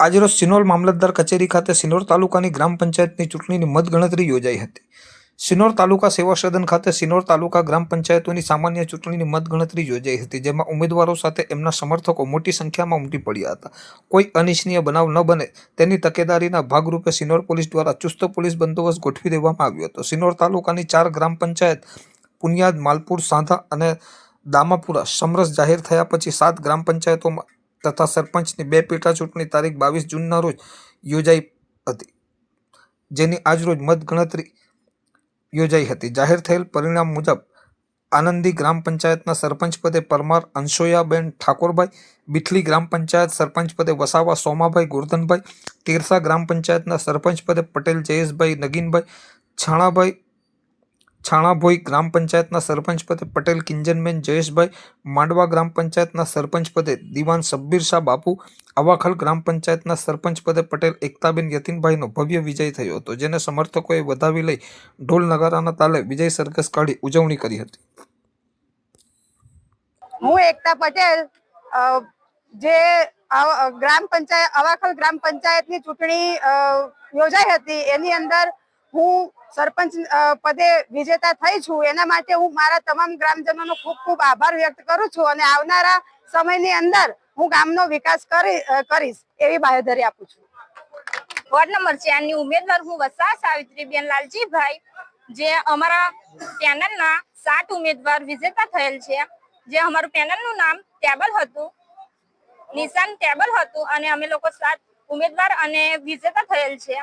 આજરોજ સિનોર મામલતદાર કચેરી ખાતે સિનોર તાલુકાની ગ્રામ પંચાયતની ચૂંટણીની મતગણતરી યોજાઈ હતી. સિનોર તાલુકા સેવા સદન ખાતે સિનોર તાલુકા ગ્રામ પંચાયતોની સામાન્ય ચૂંટણીની મતગણતરી યોજાઈ હતી, જેમાં ઉમેદવારો સાથે એમના સમર્થકો મોટી સંખ્યામાં ઉમટી પડ્યા હતા. કોઈ અનિચ્છનીય બનાવ ન બને તેની તકેદારીના ભાગરૂપે સિનોર પોલીસ દ્વારા ચુસ્ત પોલીસ બંદોબસ્ત ગોઠવી દેવામાં આવ્યો હતો. સિનોર તાલુકાની ચાર ગ્રામ પંચાયત પુનિયાદ, માલપુર, સાંધા અને દામાપુરા સમરસ જાહેર થયા પછી સાત ગ્રામ પંચાયતોમાં તથા સરપંચની બે પેટા ચૂંટણી તારીખ બાવીસ જૂનના રોજ યોજાઈ હતી, જેની આજરોજ મતગણતરી યોજાઈ હતી. જાહેર થયેલ પરિણામ મુજબ આનંદી ગ્રામ પંચાયતના સરપંચ પદે પરમાર અંશોયાબેન ઠાકોરભાઈ બીઠલી ગ્રામ પંચાયત સરપંચ પદે વસાવા સોમાભાઈ ગોરધનભાઈ તેરસા ગ્રામ પંચાયતના સરપંચ પદે પટેલ જયેશભાઈ નગીનભાઈ, છાણાભાઈ છાણાભોઈ ગ્રામ પંચાયતના સરપંચ પદે પટેલ, કિંજનબેન, જયેશભાઈ માંડવા ગ્રામ પંચાયતના સરપંચ પદે દિવાન સબ્બીર શાહ બાપુ અવાખલ ગ્રામ પંચાયતના સરપંચ પદે પટેલ, એકતાબેન યતીનભાઈનો ભવ્ય વિજય થયો હતો, જેને સમર્થકોએ વધાવી લઈ ઢોલ નગારાના તાલે વિજય સરઘસ કાઢી ઉજવણી કરી હતી. હું એકતા પટેલ જે ગ્રામ પંચાયત અવાખલ ગ્રામ પંચાયતની ચૂંટણી યોજાઈ હતી, એની અંદર હું સરપંચ પદે વિજેતા થઈ છું. એના માટે હું મારા તમામ ગ્રામજનોનો ખૂબ ખૂબ આભાર વ્યક્ત કરું છું અને આવનારા સમયની અંદર હું ગામનો વિકાસ કરી કરીશ એવી બાહેધરી આપું છું. વોર્ડ નંબર ચારની ઉમેદવાર હું વસા સાવિત્રીબેન લાલજીભાઈ, જે અમારા પેનલના સાત ઉમેદવાર વિજેતા થયેલ છે. જે અમારું પેનલનું નામ ટેબલ હતું, નિશાન ટેબલ હતું અને અમે લોકો સાત ઉમેદવાર અને વિજેતા થયેલ છે.